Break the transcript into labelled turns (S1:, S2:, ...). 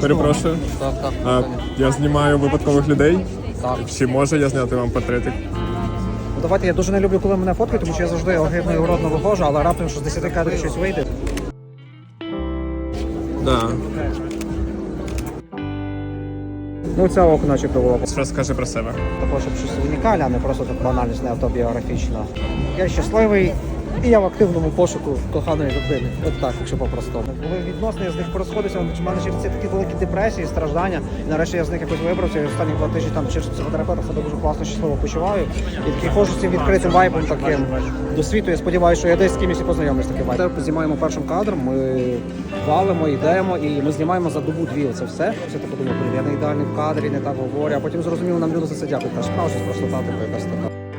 S1: Перепрошую.
S2: Так, так.
S1: А, я знімаю випадкових людей.
S2: Так.
S1: Чи може я зняти вам портретик?
S2: Ну, давайте я дуже не люблю, коли мене фоткають, тому що я завжди огидно і уродно виходжу, але раптом що з 10 кадрів щось вийде.
S1: Да.
S2: Ну, це око начебто було.
S1: Що скажи про себе?
S2: Також щоб щось унікальне, а не просто так банальність, не автобіографічно. Я щасливий і я в активному пошуку коханої людини. От так, якщо по-простому. Були відносини, я з них порозходився, у мене через ці такі великі депресії, страждання. І нарешті я з них якось вибрався. І останні два тижні там через психотерапевта себе дуже класно щасливо почуваю. І такий ходжу з цим відкритим вайбом таким до світу. Я сподіваюся, що я десь з кимось і познайомлюсь таким вайбом. Знімаємо першим кадром, ми валимо, йдемо, і ми знімаємо за добу дві. Це все. Все ти подумав, я не ідеальний в кадрі, не так говорю. А потім зрозуміло, нам люди за це дякують. Та справжня простота, типу, якась така.